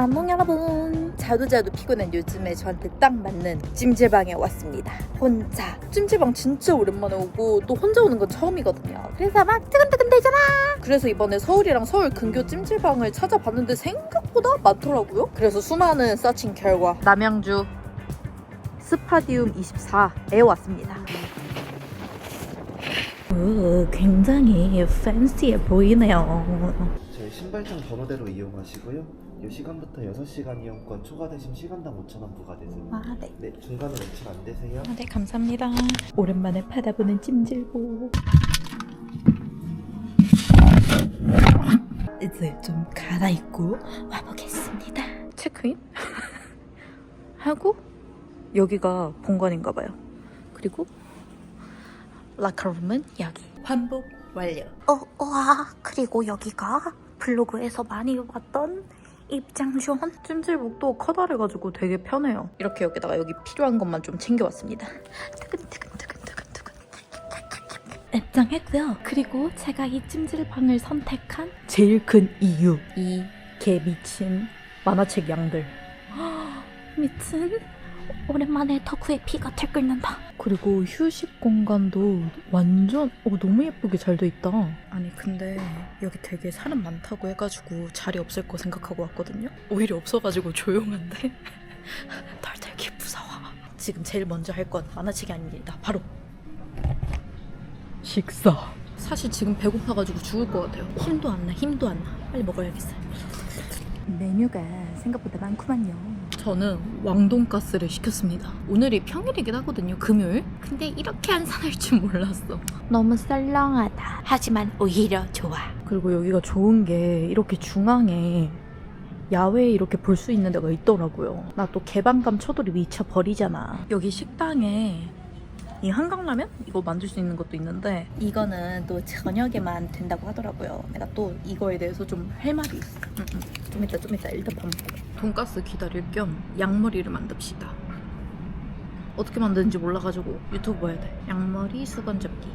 안녕 여러분. 자도 자도 피곤한 요즘에 저한테 딱 맞는 찜질방에 왔습니다. 혼자. 찜질방 진짜 오랜만에 오고 또 혼자 오는 건 처음이거든요. 그래서 막 뜨근뜨근대잖아! 그래서 이번에 서울이랑 서울 근교 찜질방을 찾아봤는데 생각보다 많더라고요. 그래서 수많은 서칭 결과. 남양주 스파디움 24에 왔습니다. 오, 굉장히 팬시해 보이네요. 저희 신발장 번호대로 이용하시고요. 이 시간부터 6시간 이용권 초과되신 시간당 5,000원 부과되세요. 아, 네. 네, 중간에 외출 안 되세요? 아, 네, 감사합니다. 오랜만에 받아보는 찜질보. 이제 좀 갈아입고 와보겠습니다. 체크인? 하고 여기가 본관인가 봐요. 그리고 라커룸은 여기. 환복 완료. 어, 와, 그리고 여기가 블로그에서 많이 봤던 입장존? 찜질복도 커다래가지고 되게 편해요. 이렇게 여기다가 여기 필요한 것만 좀 챙겨왔습니다. 두근두근두근두근두근. 입장했고요. 그리고 제가 이 찜질방을 선택한 제일 큰 이유. 이 개 미친 만화책 양들. 미친. 오랜만에 덕후의 피가 들끓는다. 그리고 휴식 공간도 완전 어, 너무 예쁘게 잘 돼 있다. 아니 근데 여기 되게 사람 많다고 해가지고 자리 없을 거 생각하고 왔거든요. 오히려 없어가지고 조용한데 덜덜기 무서워. 지금 제일 먼저 할 건 만화책이 아닙니다. 바로 식사. 사실 지금 배고파가지고 죽을 것 같아요. 힘도 안 나, 힘도 안 나. 빨리 먹어야겠어요. 메뉴가 생각보다 많구만요. 저는 왕돈가스를 시켰습니다. 오늘이 평일이긴 하거든요. 금요일. 근데 이렇게 한산할 줄 몰랐어. 너무 썰렁하다. 하지만 오히려 좋아. 그리고 여기가 좋은 게 이렇게 중앙에 야외에 이렇게 볼 수 있는 데가 있더라고요. 나 또 개방감 쳐돌이 미쳐 버리잖아. 여기 식당에 이 한강라면 이거 만들 수 있는 것도 있는데 이거는 또 저녁에만 된다고 하더라고요. 내가 또 이거에 대해서 좀 할 말이 있어. 응, 응. 좀 이따 좀 이따 일단 밥 먹고. 돈가스 기다릴 겸 양머리를 만듭시다. 어떻게 만드는지 몰라가지고 유튜브 봐야 돼. 양머리 수건 접기.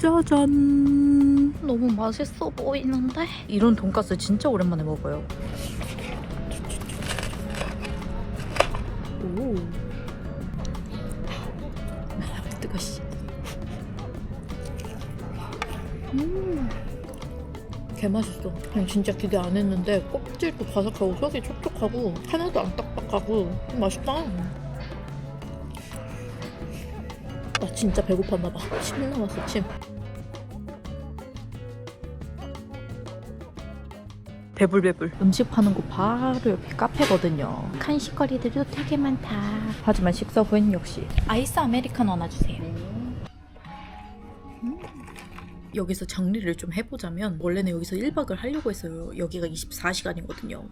짜잔 너무 맛있어 보이는데 이런 돈가스 진짜 오랜만에 먹어요 오 뜨거 씨 음. 개 맛있어. 그냥 진짜 기대 안 했는데 껍질도 바삭하고 속이 촉촉하고 하나도 안 딱딱하고 맛있다. 나 진짜 배고팠나 봐. 침 나왔어 침. 배불배불 음식 파는 곳 바로 옆에 카페거든요 간식거리들도 되게 많다. 하지만 식사 후엔 역시 아이스 아메리카노 하나 주세요 음. 여기서 정리를 좀 해보자면 원래는 여기서 1박을 하려고 했어요 여기가 24시간이거든요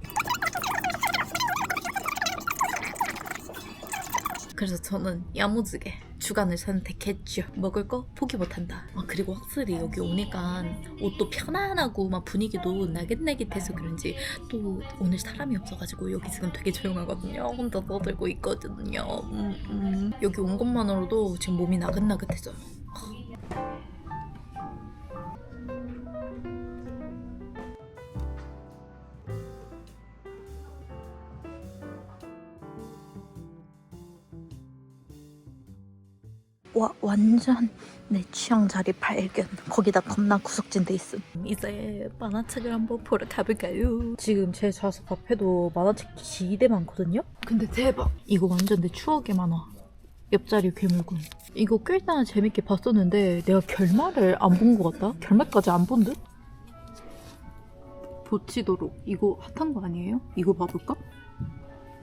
그래서 저는 야무지게 주간을 선택했죠. 먹을 거 포기 못한다. 아, 그리고 확실히 여기 오니까 옷도 편안하고 막 분위기도 나긋나긋해서 그런지 또 오늘 사람이 없어가지고 여기 지금 되게 조용하거든요. 혼자 떠들고 있거든요. 음, 음. 여기 온 것만으로도 지금 몸이 나긋나긋해져요. 와 완전 내 취향 자리 발견 거기다 겁나 구석진 데 있음 이제 만화책을 한번 보러 가볼까요? 지금 제 좌석 앞에도 만화책 기대 많거든요? 근데 대박 이거 완전 내 추억의 만화 옆자리 괴물군 이거 꽤나 재밌게 봤었는데 내가 결말을 안 본 것 같다? 결말까지 안 본 듯? 보치도록 이거 핫한 거 아니에요? 이거 봐볼까?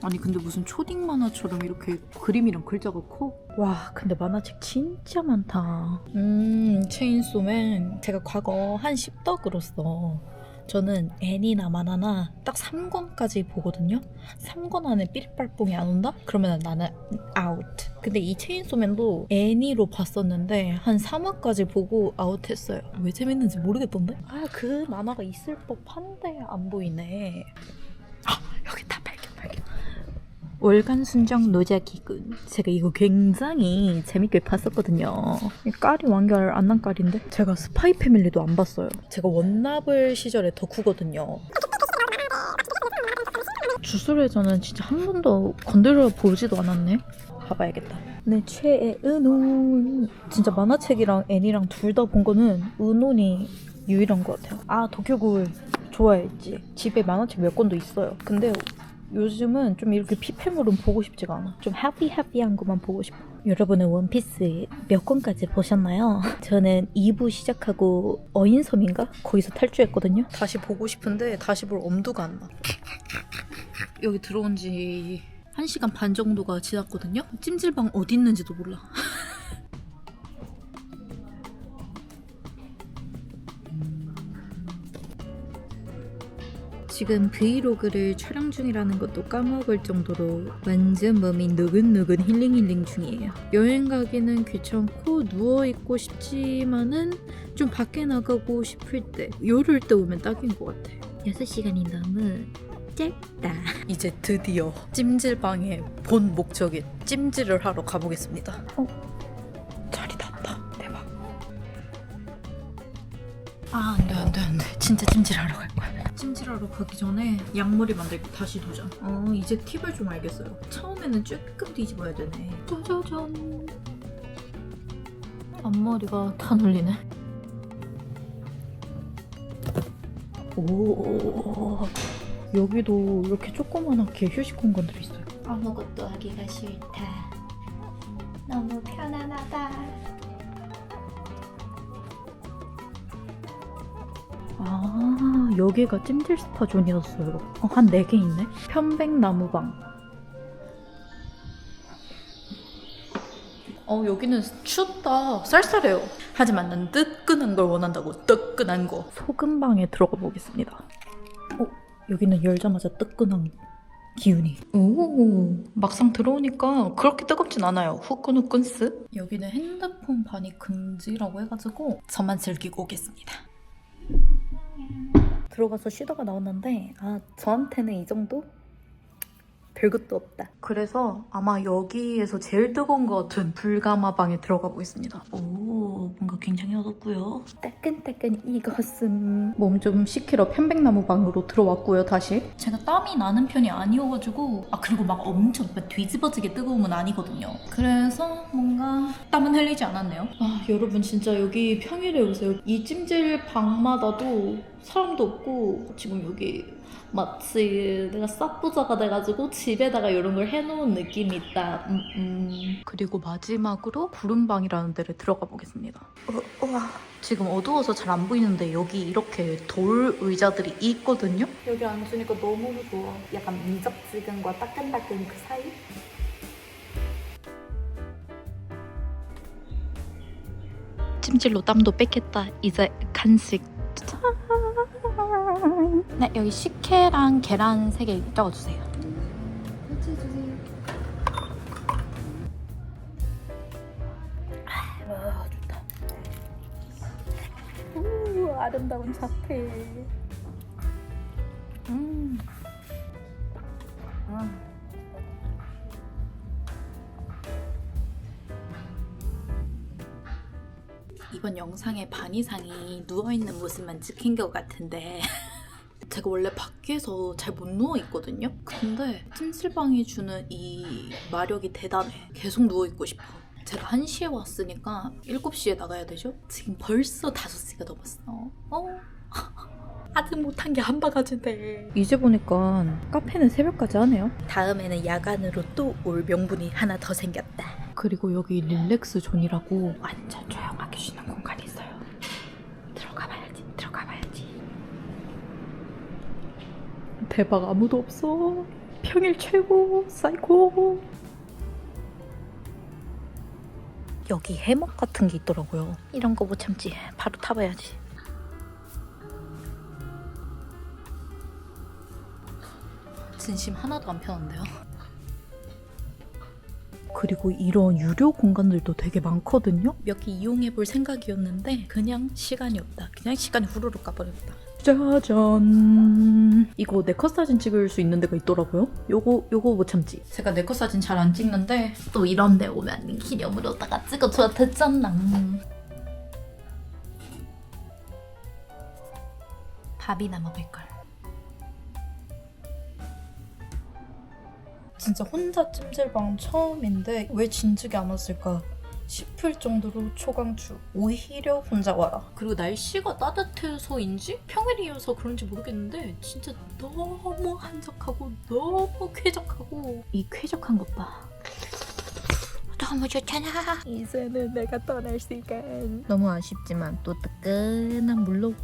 아니 근데 무슨 초딩 만화처럼 이렇게 그림이랑 글자가 커? 와 근데 만화책 진짜 많다 음 체인소맨 제가 과거 한 10덕으로서 저는 애니나 만화나 딱 3권까지 보거든요 3권 안에 삐리빨뽕이 안 온다? 그러면 나는 아웃 근데 이 체인소맨도 애니로 봤었는데 한 3화까지 보고 아웃했어요 왜 재밌는지 모르겠던데? 아 그 만화가 있을 법한데 안 보이네 아 여기 다 월간 순정 노자기군. 제가 이거 굉장히 재밌게 봤었거든요. 이 깔이 완결 안난 깔인데 제가 스파이 패밀리도 안 봤어요. 제가 원나블 시절에 덕후거든요. 주술회전은 진짜 한 번도 건드려 보지도 않았네. 봐봐야겠다. 내 최애 은혼. 진짜 만화책이랑 애니랑 둘 다 본 거는 은혼이 유일한 것 같아요. 아 도쿄굴 좋아했지. 집에 만화책 몇 권도 있어요. 근데 요즘은 좀 이렇게 피폐물은 보고 싶지가 않아. 좀 해피 해피한 것만 보고 싶어. 여러분은 원피스 몇 권까지 보셨나요? 저는 2부 시작하고 어인섬인가? 거기서 탈주했거든요. 다시 보고 싶은데 다시 볼 엄두가 안 나. 여기 들어온 지 1시간 반 정도가 지났거든요. 찜질방 어디 있는지도 몰라. 지금 브이로그를 촬영 중이라는 것도 까먹을 정도로 완전 몸이 누근누근 힐링 힐링 중이에요. 여행 가기는 귀찮고 누워있고 싶지만은 좀 밖에 나가고 싶을 때 요럴 때 오면 딱인 것 같아요. 6시간이 너무 짧다. 이제 드디어 찜질방의 본 목적인 찜질을 하러 가보겠습니다. 어? 자리 닿다. 대박. 아, 안 돼, 안 돼, 안 돼. 진짜 찜질하러 갈 거야. 찜질하러 가기 전에 양머리 만들고 다시 도전. 어, 이제 팁을 좀 알겠어요. 처음에는 조금 뒤집어야 되네. 짜자잔. 앞머리가 다 눌리네. 오, 여기도 이렇게 조그만하게 휴식 공간들이 있어요. 아무것도 하기가 싫다. 너무 편안하다. 아, 여기가 찜질 스파 존이었어요. 어, 한 4개 있네. 편백나무방. 어, 여기는 춥다. 쌀쌀해요. 하지만 난 뜨끈한 걸 원한다고. 뜨끈한 거. 소금방에 들어가 보겠습니다. 어, 여기는 열자마자 뜨끈한 기운이. 오, 막상 들어오니까 그렇게 뜨겁진 않아요. 후끈후끈스. 여기는 핸드폰 반입 금지라고 해가지고 저만 즐기고 오겠습니다. 들어가서 쉬다가 나왔는데 아 저한테는 이 정도? 별것도 없다. 그래서 아마 여기에서 제일 뜨거운 것 같은 불가마 방에 들어가 보겠습니다. 오 뭔가 굉장히 어둡고요. 따끈따끈 이것은 몸좀 식히러 편백나무 방으로 들어왔고요. 다시 제가 땀이 나는 편이 아니어가지고 아 그리고 막 엄청 막 뒤집어지게 뜨거움은 아니거든요. 그래서 뭔가 땀은 흘리지 않았네요. 아 여러분 진짜 여기 평일에 오세요. 이 찜질 방마다도 사람도 없고 지금 여기 마치 내가 싹부자가 돼가지고 집에다가 이런 걸 해놓은 느낌이 있다. 음, 음. 그리고 마지막으로 구름방이라는 데를 들어가 보겠습니다. 어, 우와. 지금 어두워서 잘 안 보이는데 여기 이렇게 돌 의자들이 있거든요. 여기 앉으니까 너무 좋아. 약간 미적지근과 따끈따끈 그 사이? 찜질로 땀도 뺐겠다. 이제 간식. 짠! 네, 여기 식혜랑 계란 3개 적어주세요. 와, 좋다. 우, 아름다운 자태. 음. 아. 이번 영상의 반 이상이 누워있는 모습만 찍힌 것 같은데 제가 원래 밖에서 잘 못 누워 있거든요. 근데 찜질방이 주는 이 마력이 대단해. 계속 누워 있고 싶어. 제가 1시에 왔으니까 7시에 나가야 되죠? 지금 벌써 5시가 넘었어. 어? 아직 못한 게 한 바가지인데. 이제 보니까 카페는 새벽까지 하네요. 다음에는 야간으로 또 올 명분이 하나 더 생겼다. 그리고 여기 릴렉스 존이라고 완전 조용하게 쉬는 공간이 있어요. 들어가 봐야지. 들어가 봐야지. 대박 아무도 없어. 평일 최고 사이코. 여기 해먹 같은 게 있더라고요. 이런 거 못 참지. 바로 타봐야지. 진심 하나도 안 편한데요. 그리고 이런 유료 공간들도 되게 많거든요. 몇 개 이용해 볼 생각이었는데 그냥 시간이 없다. 그냥 시간이 후루룩 가버렸다. 짜잔. 이거 내컷 사진 찍을 수 있는 데가 있더라고요. 요거 요거 못 참지. 제가 내컷 사진 잘 안 찍는데 또 이런 데 오면 기념으로다가 찍어줘야 되잖아. 밥이나 먹을 걸. 진짜 혼자 찜질방 처음인데 왜 진즉에 안 왔을까 싶을 정도로 초강추 오히려 혼자 와라. 그리고 날씨가 따뜻해서인지 평일이어서 그런지 모르겠는데 진짜 너무 한적하고 너무 쾌적하고. 이 쾌적한 것봐. 너무 좋잖아. 이제는 내가 떠날 시간. 너무 아쉽지만 또 뜨끈한 물로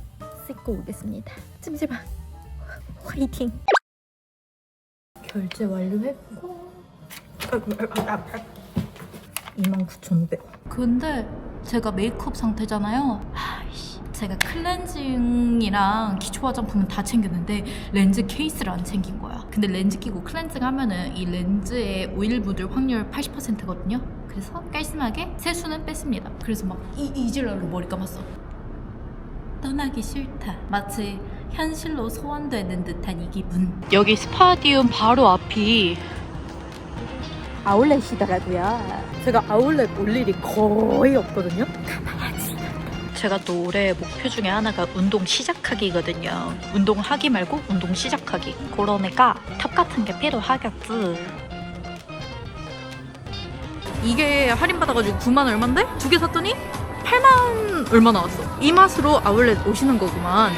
씻고 오겠습니다. 찜질방 화이팅! 결제 완료했고 29,500원. 근데 제가 메이크업 상태잖아요. 아이씨 제가 클렌징이랑 기초 화장품은 다 챙겼는데 렌즈 케이스를 안 챙긴 거야. 근데 렌즈 끼고 클렌징 하면은 이 렌즈에 오일 묻을 확률 80%거든요. 그래서 깔끔하게 세수는 뺐습니다. 그래서 막 이, 이질러로 머리 감았어. 떠나기 싫다. 마치 현실로 소환되는 듯한 이 기분. 여기 스파디움 바로 앞이 아울렛이더라고요. 제가 아울렛 올 일이 거의 없거든요. 가봐야지. 제가 또 올해 목표 중에 하나가 운동 시작하기거든요. 운동하기 말고 운동 시작하기. 그러니까 탑 같은 게 필요하겠지. 이게 할인 받아가지고 9만 얼만데? 두 개 샀더니 8만 얼마 나왔어. 이 맛으로 아울렛 오시는 거구만.